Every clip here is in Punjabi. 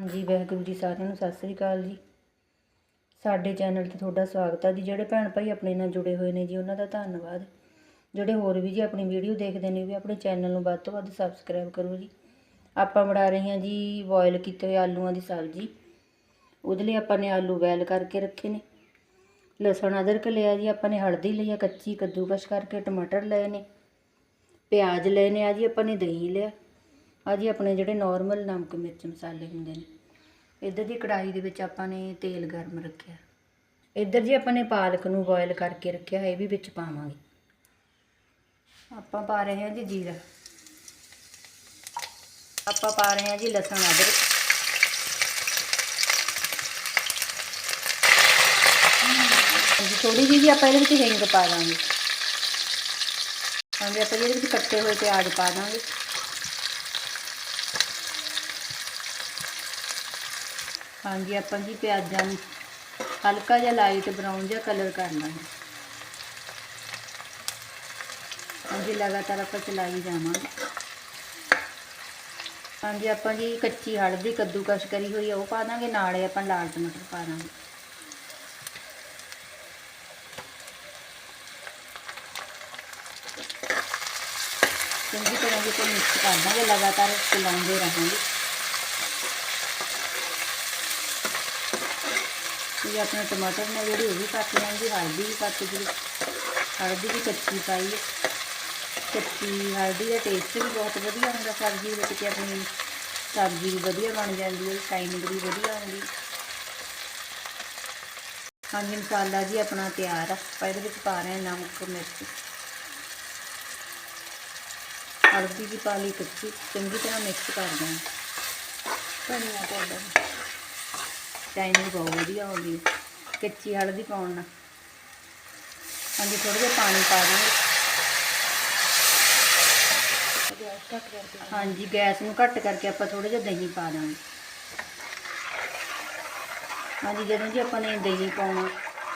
ਹਾਂਜੀ, ਵਾਹਿਗੁਰੂ ਜੀ, ਸਾਰਿਆਂ ਨੂੰ ਸਤਿ ਸ੍ਰੀ ਅਕਾਲ ਜੀ। ਸਾਡੇ ਚੈਨਲ ਤੇ ਤੁਹਾਡਾ ਸਵਾਗਤ ਹੈ ਜੀ। ਜਿਹੜੇ ਭੈਣ ਭਾਈ ਆਪਣੇ ਨਾਲ ਜੁੜੇ ਹੋਏ ਨੇ ਜੀ, ਉਹਨਾਂ ਦਾ ਧੰਨਵਾਦ। ਜਿਹੜੇ ਹੋਰ ਵੀ ਜੀ ਆਪਣੀ ਵੀਡੀਓ ਦੇਖਦੇ ਨੇ, ਵੀ ਆਪਣੇ ਚੈਨਲ ਨੂੰ ਵੱਧ ਤੋਂ ਵੱਧ ਸਬਸਕ੍ਰਾਈਬ ਕਰੋ ਜੀ। ਆਪਾਂ ਬਣਾ ਰਹੇ ਹਾਂ ਜੀ ਬੋਇਲ ਕੀਤੇ ਹੋਏ ਆਲੂਆਂ ਦੀ ਸਬਜ਼ੀ। ਉਹਦੇ ਲਈ ਆਪਾਂ ਨੇ ਆਲੂ ਬੋਇਲ ਕਰਕੇ ਰੱਖੇ ਨੇ। ਲਸਣ, ਅਦਰਕ ਲਿਆ ਜੀ, ਆਪਾਂ ਨੇ ਹਲਦੀ ਲਈ ਆ, ਕੱਚੀ ਕੱਦੂਕਸ਼ ਕਰਕੇ ਟਮਾਟਰ ਲਏ ਨੇ। ਪਿਆਜ਼ ਲਏ ਨੇ ਆ ਜੀ, ਆਪਾਂ ਨੇ ਦਹੀਂ ਲਿਆ। ਆ ਜੀ ਆਪਣੇ ਜਿਹੜੇ ਨਾਰਮਲ ਨਮਕ ਮਿਰਚ ਮਸਾਲੇ ਹੁੰਦੇ ਨੇ, ਇੱਧਰ ਦੀ ਕੜਾਹੀ ਦੇ ਵਿੱਚ ਆਪਾਂ ਨੇ ਤੇਲ ਗਰਮ ਰੱਖਿਆ। ਇੱਧਰ ਜੀ ਆਪਾਂ ਨੇ ਪਾਲਕ ਨੂੰ ਬੋਇਲ ਕਰਕੇ ਰੱਖਿਆ ਇਹ ਵੀ ਵਿੱਚ ਪਾਵਾਂਗੇ। ਆਪਾਂ ਪਾ ਰਹੇ ਹਾਂ ਜੀ ਜੀਰਾ। ਆਪਾਂ ਪਾ ਰਹੇ ਹਾਂ ਜੀ ਲਸਣ ਅਦਰਕ। ਹਾਂਜੀ ਥੋੜੀ ਜਿਹੀ ਜੀ ਆਪਾਂ ਇਹਦੇ ਵਿੱਚ ਹਿੰਗ ਪਾ ਦਾਂਗੇ। ਹਾਂਜੀ, ਆਪਾਂ ਜੀ ਇਹਦੇ ਵਿੱਚ ਕੱਟੇ ਹੋਏ ਪਿਆਜ਼ ਪਾ ਦਾਂਗੇ। ਹਾਂਜੀ, ਆਪਾਂ ਜੀ ਪਿਆਜ਼ਾਂ ਨੂੰ ਹਲਕਾ ਜਿਹਾ ਲਾਈਟ ਬਰਾਊਨ ਜਿਹਾ ਕਲਰ ਕਰਨਾ ਹੈ। ਹਾਂਜੀ, ਲਗਾਤਾਰ ਆਪਾਂ ਚਲਾਈ ਜਾਵਾਂਗੇ। ਹਾਂਜੀ, ਆਪਾਂ ਜੀ ਕੱਚੀ ਹਲਦੀ ਕੱਦੂਕਸ਼ ਕਰੀ ਹੋਈ ਆ, ਉਹ ਪਾ ਦਾਂਗੇ, ਨਾਲੇ ਆਪਾਂ ਲਾਲ ਟਮਾਟਰ ਪਾ ਦਾਂਗੇ। ਚੰਗੀ ਤਰ੍ਹਾਂ ਜੀ ਕੋਈ ਮਿਕਸ ਕਰ ਦਾਂਗੇ, ਲਗਾਤਾਰ ਚਲਾਉਂਦੇ ਰਹਾਂਗੇ। ਇਹ ਆਪਣੇ ਟਮਾਟਰ ਨੇ ਜਿਹੜੀ ਉਹ ਵੀ ਕੱਟ ਲਾਂਗੇ ਹਲਦੀ ਵੀ ਕੱਟ ਜੀ ਹਲਦੀ ਵੀ ਕੱਚੀ ਪਾਈ ਹੈ। ਕੱਚੀ ਹਲਦੀ ਦਾ ਟੇਸਟ ਵੀ ਬਹੁਤ ਵਧੀਆ ਹੁੰਦਾ, ਸਬਜ਼ੀ ਵਿੱਚ ਕਿ ਆਪਣੀ ਸਬਜ਼ੀ ਵੀ ਵਧੀਆ ਬਣ ਜਾਂਦੀ ਹੈ ਸ਼ਾਈਨਿੰਗ ਵੀ ਵਧੀਆ ਆਉਂਦੀ ਹਾਂਜੀ, ਮਸਾਲਾ ਜੀ ਆਪਣਾ ਤਿਆਰ ਆ। ਆਪਾਂ ਇਹਦੇ ਵਿੱਚ ਪਾ ਰਹੇ ਹਾਂ ਨਮਕ, ਮਿਰਚ। ਹਲਦੀ ਵੀ ਪਾ ਲਈ ਕੱਚੀ। ਚੰਗੀ ਤਰ੍ਹਾਂ ਮਿਕਸ ਕਰ ਦੇਣਾ। ਧਨੀਆ ਪਾਊਡਰ। ਚਾਈਨਿੰਗ ਬਹੁਤ ਵਧੀਆ ਆਉਂਦੀ ਹੈ ਕੱਚੀ ਹਲਦੀ ਪਾਉਣ ਨਾਲ। ਹਾਂਜੀ ਥੋੜਾ ਜਿਹਾ ਪਾਣੀ ਪਾ ਦਾਂਗੇ ਹਾਂਜੀ, ਗੈਸ ਨੂੰ ਘੱਟ ਕਰਕੇ ਆਪਾਂ ਥੋੜਾ ਜਿਹਾ ਦਹੀਂ ਪਾ ਦਾਂਗੇ। ਹਾਂਜੀ, ਜਦੋਂ ਜੀ ਆਪਾਂ ਨੇ ਦਹੀਂ ਪਾਉਣਾ,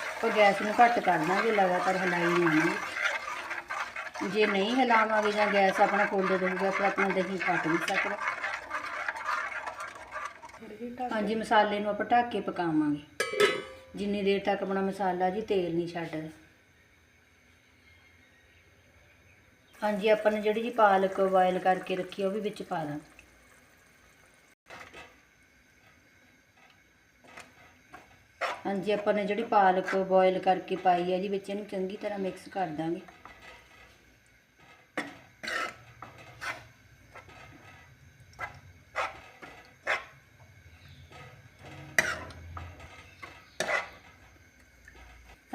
ਆਪਾਂ ਗੈਸ ਨੂੰ ਘੱਟ ਕਰ ਦਾਂਗੇ, ਲਗਾਤਾਰ ਹਿਲਾਈ ਜਾਵਾਂਗੇ ਜੇ ਨਹੀਂ ਹਿਲਾਵਾਂਗੇ ਜਾਂ ਗੈਸ ਆਪਣਾ ਫੁੱਲ ਰਹੂਗਾ ਫਿਰ ਆਪਣਾ ਦਹੀਂ ਫਟ ਨਹੀਂ ਸਕਦਾ। ਹਾਂਜੀ, ਮਸਾਲੇ ਨੂੰ ਆਪਾਂ ਢੱਕ ਕੇ ਪਕਾਵਾਂਗੇ। ਜਿੰਨੀ ਦੇਰ ਤੱਕ ਆਪਣਾ ਮਸਾਲਾ ਜੀ ਤੇਲ ਨਹੀਂ ਛੱਡਦਾ। ਹਾਂਜੀ, ਆਪਾਂ ਨੇ ਜਿਹੜੀ ਜੀ ਪਾਲਕ ਬੋਇਲ ਕਰਕੇ ਰੱਖੀ ਉਹ ਵੀ ਵਿੱਚ ਪਾ ਦਾਂ। ਹਾਂਜੀ, ਆਪਾਂ ਨੇ ਜਿਹੜੀ ਪਾਲਕ ਬੋਇਲ ਕਰਕੇ ਪਾਈ ਹੈ ਜੀ, ਵਿੱਚ ਇਹਨੂੰ ਚੰਗੀ ਤਰ੍ਹਾਂ ਮਿਕਸ ਕਰ ਦਾਂਗੇ।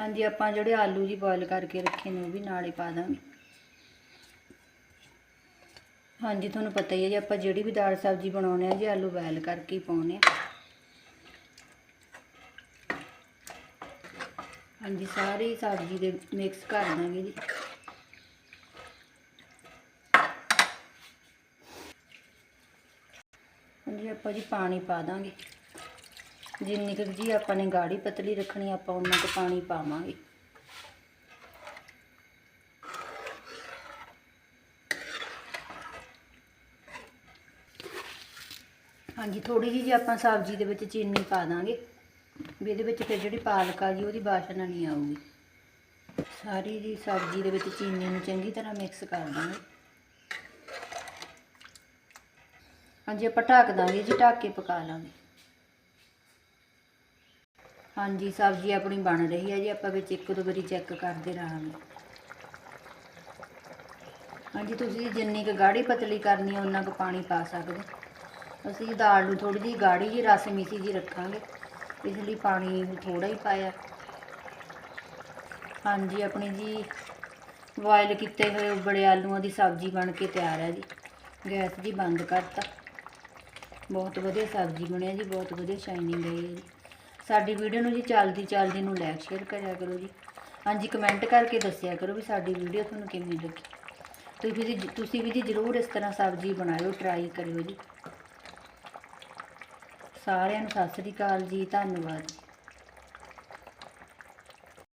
ਹਾਂਜੀ, ਆਪਾਂ ਜਿਹੜੇ ਆਲੂ ਜੀ ਬੋਇਲ ਕਰਕੇ ਰੱਖੇ ਨੇ, ਉਹ ਵੀ ਨਾਲੇ ਪਾ ਦਾਂਗੇ। ਹਾਂਜੀ, ਤੁਹਾਨੂੰ ਪਤਾ ਹੀ ਹੈ ਜੀ, ਆਪਾਂ ਜਿਹੜੀ ਵੀ ਦਾਲ ਸਬਜ਼ੀ ਬਣਾਉਣੇ ਆ ਜੀ, ਆਲੂ ਬੋਇਲ ਕਰਕੇ ਹੀ ਪਾਉਣੇ ਆ। ਹਾਂਜੀ, ਸਾਰੀ ਸਬਜ਼ੀ ਦੇ ਮਿਕਸ ਕਰ ਦਾਂਗੇ ਜੀ। ਹਾਂਜੀ, ਆਪਾਂ ਜੀ ਪਾਣੀ ਪਾ ਦਾਂਗੇ। ਜਿੰਨੀ ਕੁ ਜੀ ਆਪਾਂ ਨੇ ਗਾੜੀ ਪਤਲੀ ਰੱਖਣੀ, ਆਪਾਂ ਉਹਨਾਂ ਕੁ ਪਾਣੀ ਪਾਵਾਂਗੇ। ਹਾਂਜੀ ਥੋੜੀ ਜਿਹੀ ਜੀ ਆਪਾਂ ਸਬਜ਼ੀ ਦੇ ਵਿੱਚ ਚੀਨੀ ਪਾ ਦਾਂਗੇ। ਵੀ ਇਹਦੇ ਵਿੱਚ ਫਿਰ ਜਿਹੜੀ ਪਾਲਕ ਆ ਜੀ ਉਹਦੀ ਬਾਸ਼ਨਾ ਨਹੀਂ ਆਊਗੀ। ਸਾਰੀ ਜੀ ਸਬਜ਼ੀ ਦੇ ਵਿੱਚ ਚੀਨੀ ਨੂੰ ਚੰਗੀ ਤਰ੍ਹਾਂ ਮਿਕਸ ਕਰ ਦਾਂਗੇ। ਹਾਂਜੀ, ਆਪਾਂ ਢੱਕ ਦਾਂਗੇ ਜੀ, ਢੱਕ ਕੇ ਪਕਾ ਲਾਂਗੇ। ਹਾਂਜੀ, ਸਬਜ਼ੀ ਆਪਣੀ ਬਣ ਰਹੀ ਹੈ ਜੀ, ਆਪਾਂ ਵਿੱਚ ਇੱਕ ਦੋ ਵਾਰੀ ਚੈੱਕ ਕਰਦੇ ਰਹਾਂਗੇ। ਹਾਂਜੀ, ਤੁਸੀਂ ਜਿੰਨੀ ਕੁ ਗਾੜੀ ਪਤਲੀ ਕਰਨੀ ਹੈ ਉਨਾ ਕੁ ਪਾਣੀ ਪਾ ਸਕਦੇ ਅਸੀਂ ਦਾਲ ਨੂੰ ਥੋੜੀ ਜਿਹੀ ਗਾੜੀ ਜਿਹੀ, ਰਸ ਮਿੱਸੀ ਜੀ ਰੱਖਾਂਗੇ। ਇਸ ਲਈ ਪਾਣੀ ਥੋੜਾ ਹੀ ਪਾਇਆ। ਹਾਂਜੀ, ਆਪਣੀ ਜੀ ਬੋਇਲ ਕੀਤੇ ਹੋਏ ਉਬਲੇ ਆਲੂਆਂ ਦੀ ਸਬਜ਼ੀ ਬਣ ਕੇ ਤਿਆਰ ਹੈ ਜੀ। ਗੈਸ ਜੀ ਬੰਦ ਕਰਤਾ। ਬਹੁਤ ਵਧੀਆ ਸਬਜ਼ੀ ਬਣਿਆ ਜੀ, ਬਹੁਤ ਵਧੀਆ ਸ਼ਾਈਨਿੰਗ ਆਈ ਹੈ ਜੀ ਸਾਡੀ ਵੀਡੀਓ ਨੂੰ ਜੀ ਚੱਲਦੀ ਚੱਲਦੀ ਨੂੰ ਲਾਈਕ ਸ਼ੇਅਰ ਕਰਿਆ ਕਰੋ ਜੀ। ਹਾਂਜੀ ਕਮੈਂਟ ਕਰਕੇ ਦੱਸਿਆ ਕਰੋ ਵੀ ਸਾਡੀ ਵੀਡੀਓ ਤੁਹਾਨੂੰ ਕਿਵੇਂ ਲੱਗੀ। ਤੁਸੀਂ ਵੀ ਤੁਸੀਂ ਵੀ ਜੀ ਜ਼ਰੂਰ ਇਸ ਤਰ੍ਹਾਂ ਸਬਜ਼ੀ ਬਣਾਇਓ ਟਰਾਈ ਕਰਿਓ ਜੀ। ਸਾਰਿਆਂ ਨੂੰ ਸਤਿ ਸ੍ਰੀ ਅਕਾਲ ਜੀ, ਧੰਨਵਾਦ।